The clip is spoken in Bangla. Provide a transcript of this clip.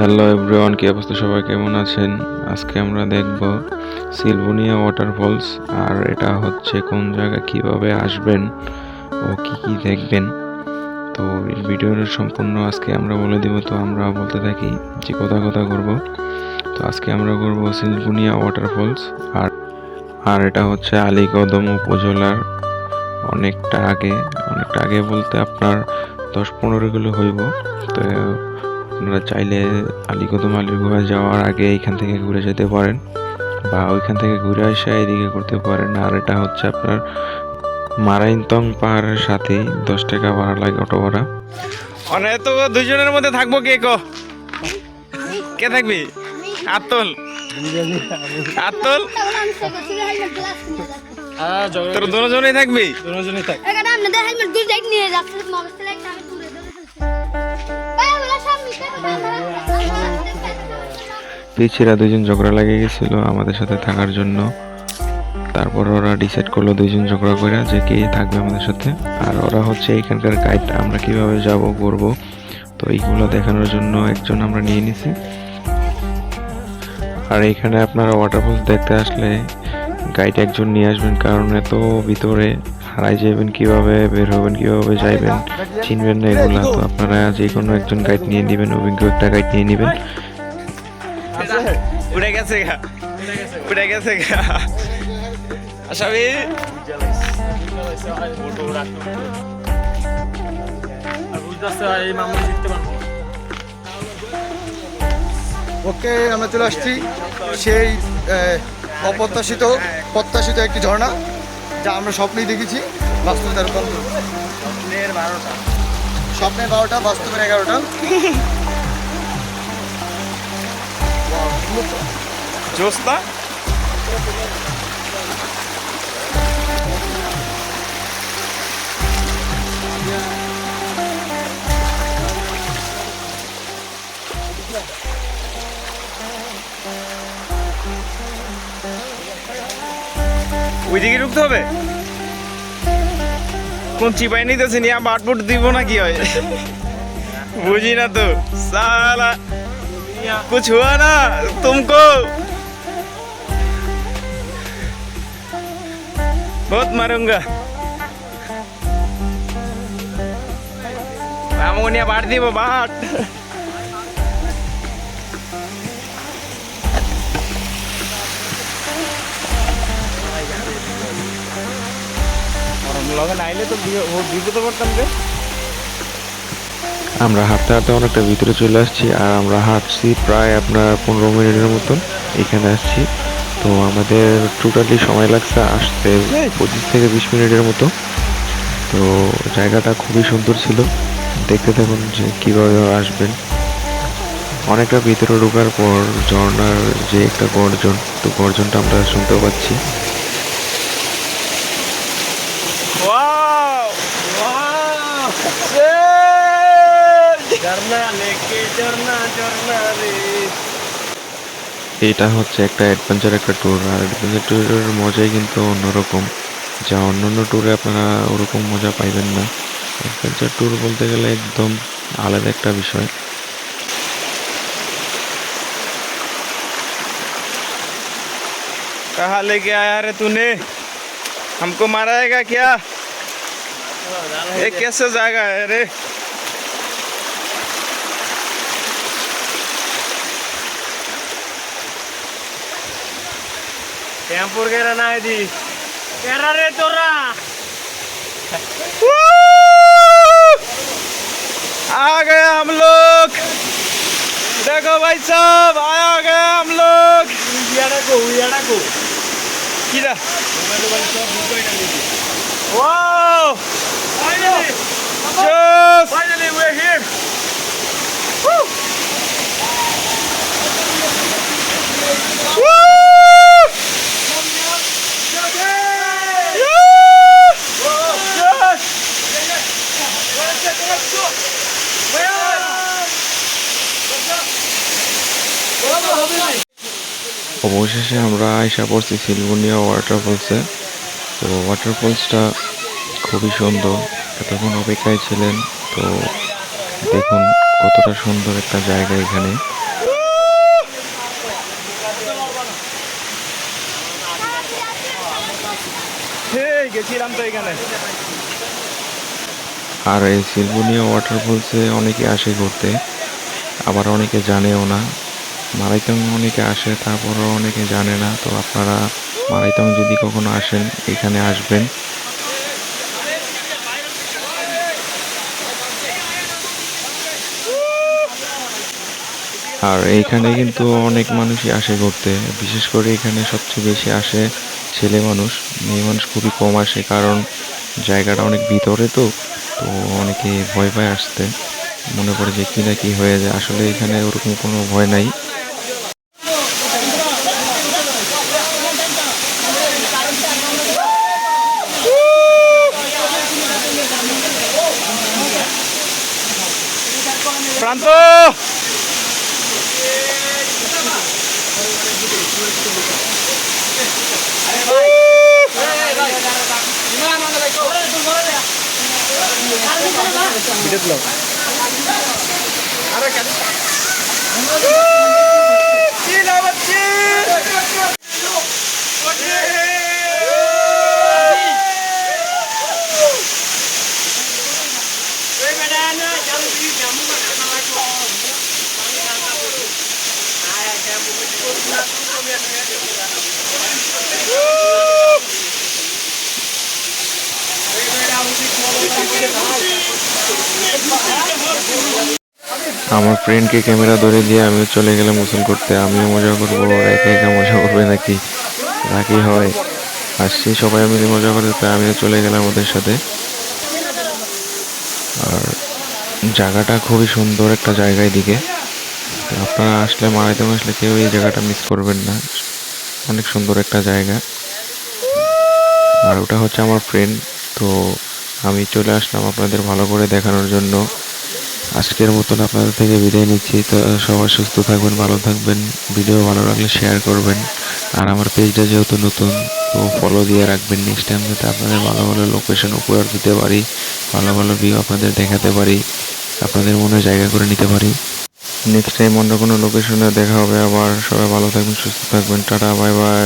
হ্যালো এভরিওয়ান, কি অবস্থা? সবাই কেমন আছেন? আজকে আমরা দেখব সিলভোনিয়া ওয়াটারফলস আর এটা হচ্ছে কোন জায়গা কীভাবে আসবেন ও কি কি দেখবেন। তো এই ভিডিওর সম্পূর্ণ আজকে আমরা বলে দিব, তো আমরা বলতে থাকি যে কথা কথা করব তো আজকে আমরা করব সিলভোনিয়া ওয়াটারফলস আর আর এটা হচ্ছে আলীকদম উপজেলার অনেকটা আগে অনেকটা আগে বলতে আপনার দশ পনেরো কিলো হইব। তো আপনারা চাইলে আলীকদম আলীর গুহা যাওয়ার আগে এইখান থেকে ঘুরে যেতে পারেন বা ওইখান থেকে ঘুরে এসে এদিকে করতে পারেন। আর এটা হচ্ছে আপনার মারাইনতং পাহাড়ের সাথেই দশ টাকা ভাড়া লাগে অটো ভাড়া মানে তো দুজনের মধ্যে থাকব কে কো? কে থাকবি? আতল। আতল? তোর দুজনেই থাকবি? দুজনেই থাক আপনাদের হেলমেট দুই সাইড নিয়ে যাচ্ছে পিছিরা দুজন ঝগড়া লেগে গেছিল আমাদের সাথে থাকার জন্য। তারপর ওরা ডিসাইড করল দুজন ঝগড়া করে যে কে থাকবে আমাদের সাথে। আর ওরা হচ্ছে এখানকার গাইড আমরা কীভাবে যাব, করব। তো এইগুলো দেখানোর জন্য একজন আমরা নিয়ে নিছি। আর এখানে আপনারা ওয়াটারফলস দেখতে আসলে গাইড একজন নিয়ে আসবেন, কারণ এত ভিতরে হারাই যাবেন কীভাবে বের হবেন কীভাবে যাইবেন চিনবেন না এগুলো। তো আপনারা যে কোনো একজন গাইড নিয়ে নেবেন অভিজ্ঞ একটা গাইড নিয়ে নেবেন। উড়ে গেছে গা। উড়ে গেছে গা। ওকে আমরা চলে আসছি সেই অপ্রত্যাশিত প্রত্যাশিত একটি ঝর্ণা। যা আমরা স্বপ্নেই দেখেছি বাস্তবে বারোটা। স্বপ্নের বারোটা বাস্তবের এগারোটা। জোস্তা ওইদিকে ঢুকতে হবে কোন চিপাই নিতেছে নিয়ে বাট বুট দিব না কি হয় বুঝি না তো সালা कुछ हुआ ना तुमको बहुत मारूंगा আমাকে নিয়ে বাট দিব বাট লগে নাইলে তো বিপদে পড়তাম রে আমরা হাঁটতে হাঁটতে অনেকটা ভিতরে চলে আসছি আর আমরা হাঁটছি প্রায় আপনার পনেরো মিনিটের মতন। এখানে আসছি। তো আমাদের টোটালি সময় লাগছে আসতে পঁচিশ থেকে বিশ মিনিটের মতো। তো জায়গাটা খুবই সুন্দর ছিল। দেখতে থাকুন যে কীভাবে আসবেন। অনেকটা ভিতরে ঢোকার পর ঝর্নার যে একটা গর্জন তো গর্জনটা আমরা শুনতে পাচ্ছি वाओ ঝর্ণা লেকে ঝর্ণা ঝর্ণা রে এটা হচ্ছে একটা অ্যাডভেঞ্চার একটা ট্যুর আর অ্যাডভেঞ্চার ট্যুরের মজাই কিন্তু অন্যরকম যা অন্যান্য ট্যুরে আপনারা ওরকম মজা পাইবেন না অ্যাডভেঞ্চার ট্যুর বলতে গেলে একদম আলাদা একটা বিষয় कहा लेके आया रे तूने हमको माराएगा क्या हे कस जागा आहे रे. टेम्पूर गेला नाही ती. गेला रे तोरा आ गए हम लोग. देखो भाई साहब आ गए हम लोग. उजाड़ा को उजाड़ा को. किधर? वाह! Finally we are here Woo! অবশেষে আমরা আইসা পড়ছি সিলভুনিয়া ওয়াটারফলসে তো ওয়াটারফলসটা খুবই সুন্দর। এতক্ষণ অপেক্ষায় ছিলেন তো দেখুন কতটা সুন্দর একটা জায়গা এখানে। আর এই সিলবুনিয়া ওয়াটারফলসে অনেকে আসে ঘুরতে আবার অনেকে জানেও না। মারাইতং অনেকে আসে তারপরও অনেকে জানে না। তো আপনারা মারাইতং যদি কখনো আসেন এখানে আসবেন। আর এইখানে কিন্তু অনেক মানুষই আসে ঘুরতে। বিশেষ করে এখানে সবচেয়ে বেশি আসে ছেলে মানুষ। মেয়ে মানুষ খুবই কম আসে কারণ জায়গাটা অনেক ভিতরে তো তো অনেকে ভয় পায় আসতে। মনে করে যে কি না কি হয়ে যায়। আসলে এখানে ওরকম কোনো ভয় নাই। প্রান্ত! আরে আমার ফ্রেন্ডকে ক্যামেরা ধরে দিয়ে আমিও চলে গেলাম গোসল করতে। আমিও মজা করব একা একা মজা করবে নাকি? নাকি হয়? আসছি সবাই মিলে মজা করে, তাই আমিও চলে গেলাম ওদের সাথে। আর জায়গাটা খুবই সুন্দর একটা জায়গায় দিকে। তো আপনারা আসলে মারাইতে আসলে কেউ এই জায়গাটা মিস করবেন না। অনেক সুন্দর একটা জায়গা। আর ওটা হচ্ছে আমার ফ্রেন্ড তো আমি চলে আসলাম আপনাদের ভালো করে দেখানোর জন্য। আজকের মতন আপনাদের থেকে বিদায় নিচ্ছি। তো সবাই সুস্থ থাকবেন, ভালো থাকবেন। ভিডিও ভালো লাগলে শেয়ার করবেন। আর আমার পেজটা যেহেতু নতুন, তো ফলো দিয়ে রাখবেন নেক্সট টাইম যাতে আপনাদের ভালো ভালো লোকেশন উপহার দিতে পারি, ভালো ভালো ভিউ আপনাদের দেখাতে পারি, আপনাদের মনে জায়গা করে নিতে পারি। নেক্সট টাইম অন্য কোনো লোকেশনে দেখা হবে। আবার সবাই ভালো থাকবেন, সুস্থ থাকবেন। Tata bye bye